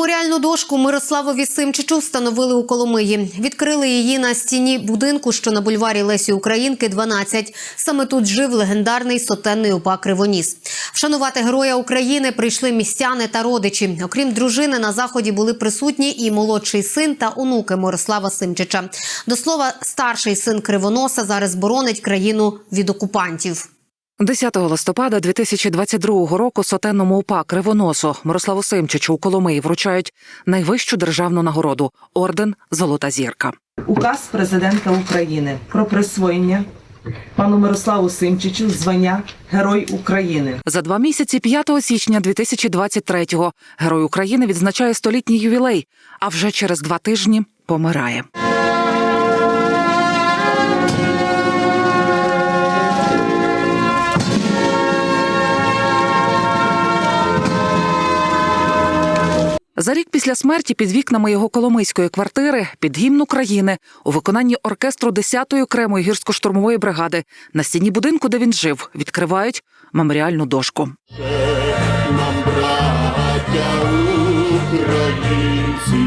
Меморіальну дошку Мирославові Симчичу встановили у Коломиї. Відкрили її на стіні будинку, що на бульварі Лесі Українки, 12. Саме тут жив легендарний сотенний упа Кривоніс. Вшанувати героя України прийшли містяни та родичі. Окрім дружини, на заході були присутні і молодший син та онуки Мирослава Симчича. До слова, старший син Кривоноса зараз боронить країну від окупантів. 10 листопада 2022 року сотенному УПА Кривоносу Мирославу Симчичу у Коломиї вручають найвищу державну нагороду орден Золота зірка. Указ президента України про присвоєння пану Мирославу Симчичу звання Герой України. За два місяці 5 січня 2023-го Герой України відзначає столітній ювілей, а вже через два тижні помирає. За рік після смерті під вікнами його коломийської квартири під гімн України у виконанні оркестру 10-ї окремої гірсько-штурмової бригади на стіні будинку, де він жив, відкривають меморіальну дошку. нам, браття українці.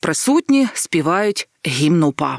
Присутні співають гімн УПА.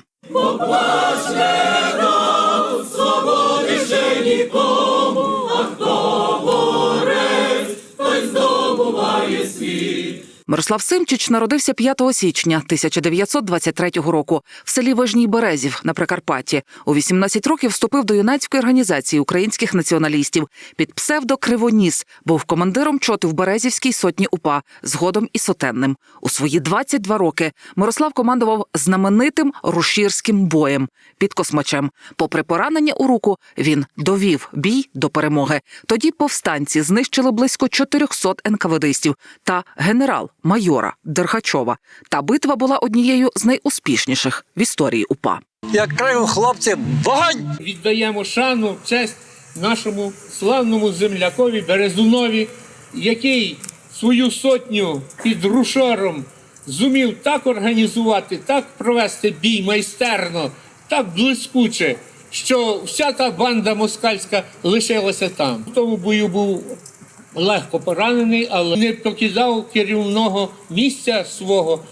Мирослав Симчич народився 5 січня 1923 року в селі Вижній Березів на Прикарпатті. У 18 років вступив до юнацької організації українських націоналістів. Під псевдо Кривоніс був командиром чоти в Березівській сотні УПА, згодом і сотенним. У свої 22 роки Мирослав командував знаменитим рушірським боєм під Космачем. Попри поранення у руку, він довів бій до перемоги. Тоді повстанці знищили близько 400 НКВДистів та генерал-майора Дерхачова. Та битва була однією з найуспішніших в історії УПА. Як крив хлопці, вогонь! віддаємо шану, честь нашому славному землякові Березунові, який свою сотню під рушором зумів так організувати, так провести бій майстерно, так блискуче, що вся та банда москальська лишилася там. В тому бою був легко поранений, але не покидав керівного місця свого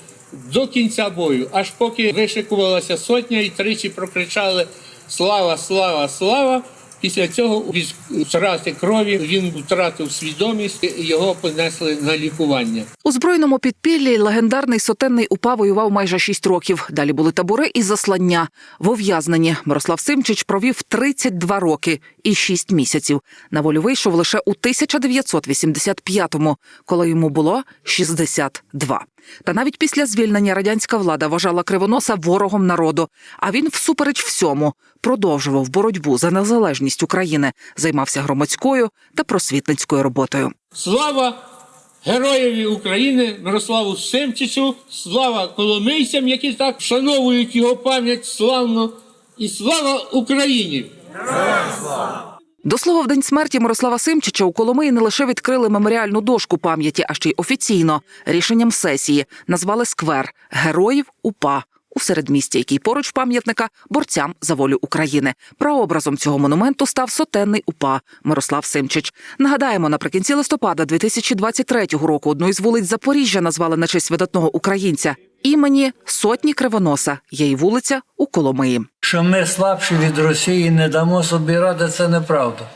до кінця бою, аж поки вишикувалася сотня і тричі прокричали Слава, слава, слава! Після цього від втрати крові він втратив свідомість, і його понесли на лікування. У збройному підпіллі легендарний сотенний УПА воював майже 6 років. Далі були табори і заслання. В ув'язненні Мирослав Симчич провів 32 роки і 6 місяців. На волю вийшов лише у 1985-му, коли йому було 62. Та навіть після звільнення радянська влада вважала Кривоноса ворогом народу. А він, всупереч всьому, продовжував боротьбу за незалежність України, займався громадською та просвітницькою роботою. Слава героєві України Мирославу Семчичу, слава коломийцям, які так вшановують його пам'ять славно, і слава Україні! До слова, в день смерті Мирослава Симчича у Коломиї не лише відкрили меморіальну дошку пам'яті, а ще й офіційно рішенням сесії назвали сквер Героїв УПА у середмісті, який поруч пам'ятника борцям за волю України. Прообразом цього монументу став сотенний УПА Мирослав Симчич. Нагадаємо, наприкінці листопада 2023 року одну із вулиць Запоріжжя назвали на честь видатного українця. Імені сотні Кривоноса є й вулиця у Коломиї. Що ми слабші від Росії не дамо собі ради, це неправда.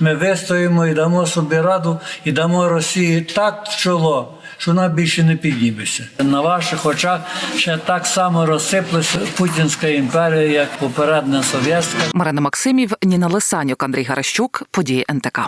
Ми вистоїмо і дамо собі раду, і дамо Росії так в чоло, що вона більше не підніметься. На ваших очах ще так само розсиплася Путінська імперія, як попередня совєтська. Марина Максимів, Ніна Лисанюк, Андрій Гаращук. Події НТК.